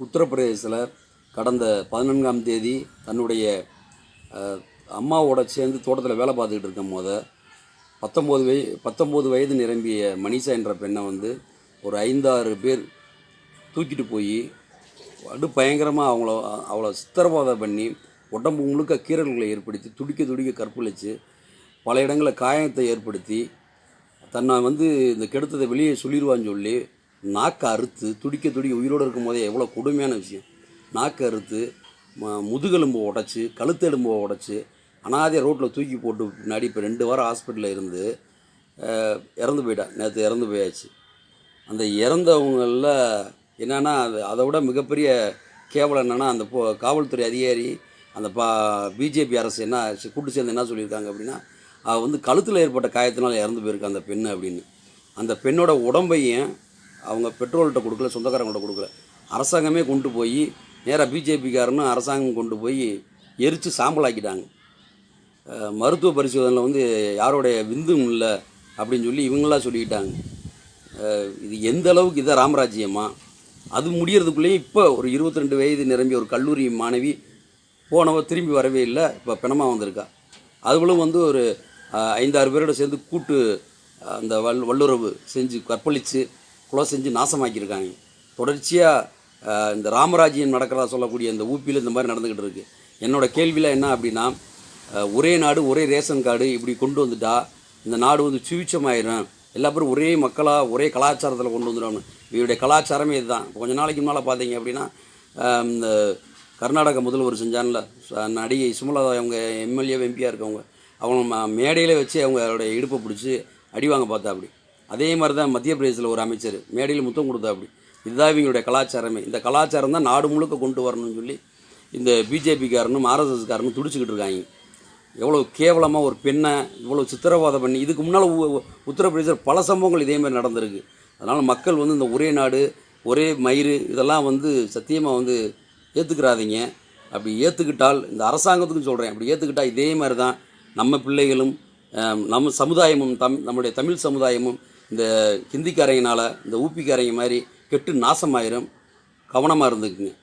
உத்தரப்பிரதேசத்தில் கடந்த பதினான்காம் தேதி தன்னுடைய அம்மாவோட சேர்ந்து தோட்டத்தில் வேலை பார்த்துக்கிட்டு இருக்கும் போத பத்தொம்போது வய பத்தொம்போது வயது நிரம்பிய மணிஷா என்ற பெண்ணை வந்து ஒரு ஐந்தாறு பேர் தூக்கிட்டு போய் அடு பயங்கரமாக அவங்கள அவளை சித்திரவதை பண்ணி உடம்பு முழுக்க கீறல்களை ஏற்படுத்தி துடிக்க துடிக்க கற்பழித்து பல இடங்களில் காயத்தை ஏற்படுத்தி தன்னை வந்து இந்த கெடுத்ததை வெளியே சொல்லிடுவான்னு சொல்லி நாக்கை அறுத்து துடிக்க துடிக்க உயிரோடு இருக்கும் போதே எவ்வளோ கொடுமையான விஷயம். நாக்கை அறுத்து முதுகெலும்பை உடச்சி கழுத்தெலும்பை உடச்சி அனாதைய ரோட்டில் தூக்கி போட்டு பின்னாடி இப்போ ரெண்டு வாரம் ஹாஸ்பிட்டலில் இருந்து இறந்து போயிட்டா. நேற்று இறந்து போயாச்சு. அந்த இறந்தவங்களில் என்னென்னா அது அதை விட மிகப்பெரிய கேவலம் என்னென்னா அந்த போ காவல்துறை அதிகாரி அந்த பா பிஜேபி அரசு என்ன கூட்டு சேர்ந்து என்ன சொல்லியிருக்காங்க அப்படின்னா அவள் வந்து கழுத்தில் ஏற்பட்ட காயத்தினால் இறந்து போயிருக்கா அந்த பெண் அப்படின்னு. அந்த பெண்ணோட உடம்பையும் அவங்க பெட்ரோல்கிட்ட கொடுக்கல சொந்தக்காரங்கள்ட்ட கொடுக்கல. அரசாங்கமே கொண்டு போய் நேராக பிஜேபிக்காரனும் அரசாங்கம் கொண்டு போய் எரித்து சாம்பலாக்கிட்டாங்க. மருத்துவ பரிசோதனையில் வந்து யாரோடைய விந்தும் இல்லை அப்படின்னு சொல்லி இவங்களாம் சொல்லிக்கிட்டாங்க. இது எந்த அளவுக்கு இதை ராமராஜ்யமா? அது முடியறதுக்குள்ளேயே இப்போ ஒரு 22 வயது நிரம்பிய ஒரு கல்லூரி மாணவி போனவ திரும்பி வரவே இல்லை இப்போ பிணமாக வந்திருக்கா. அதுகளும் வந்து ஒரு ஐந்தாறு பேரோட சேர்ந்து கூட்டு அந்த வல் வல்லுறவு செஞ்சு கற்பழித்து கொலை செஞ்சு நாசமாக்கியிருக்காங்க. தொடர்ச்சியாக இந்த ராமராஜ்யம் நடக்கிறதா சொல்லக்கூடிய இந்த ஊப்பியில் இந்த மாதிரி நடந்துக்கிட்டு இருக்குது என்னோட கேள்வியில் என்ன அப்படின்னா ஒரே நாடு ஒரே ரேஷன் கார்டு இப்படி கொண்டு வந்துட்டா இந்த நாடு வந்து சுவிச்சமாயிரும் எல்லா பேரும் ஒரே மக்களாக ஒரே கலாச்சாரத்தில் கொண்டு வந்துடணும். இவருடைய கலாச்சாரமே இதுதான். கொஞ்ச நாளைக்கு முன்னால் பார்த்தீங்க அப்படின்னா இந்த கர்நாடக முதல்வர் செஞ்சான்ல நடிகை சுமலதா அவங்க எம்எல்ஏ எம்பியாக இருக்கவங்க. அவங்க மேடையில் வச்சு வச்சு அவங்களுடைய இடுப்பை பிடிச்சி அடிவாங்க பார்த்தா அப்படி அதே மாதிரி தான் மத்திய பிரதேசத்தில் ஒரு அமைச்சர். மேடையில் முத்தம் கொடுத்தா அப்படி இதுதான் இவங்களுடைய கலாச்சாரமே. இந்த கலாச்சாரம் தான் நாடு முழுக்க கொண்டு வரணும்னு சொல்லி இந்த பிஜேபிக்காரனும் ஆர்எஸ்எஸ்காரனும் துடிச்சுக்கிட்டு இருக்காங்க. எவ்வளோ கேவலமாக ஒரு பெண்ணை இவ்வளோ சித்திரவதை பண்ணி இதுக்கு முன்னால் உத்தரப்பிரதேசம் பல சம்பவங்கள் இதே மாதிரி நடந்திருக்கு. அதனால் மக்கள் வந்து இந்த ஒரே நாடு ஒரே மயிறு இதெல்லாம் வந்து சத்தியமாக வந்து ஏற்றுக்கிறாதீங்க அப்படி ஏற்றுக்கிட்டால் இந்த அரசாங்கத்துக்கும் சொல்கிறேன் அப்படி ஏற்றுக்கிட்டால் இதே மாதிரி தான் நம்ம பிள்ளைகளும் நம்ம சமுதாயமும் தம் நம்முடைய தமிழ் சமுதாயமும் இந்த ஹிந்திக்காரங்கனால் இந்த ஊப்பிக்காரங்க மாதிரி கெட்டு நாசமாயிரும். கவனமாக இருந்துக்குங்க.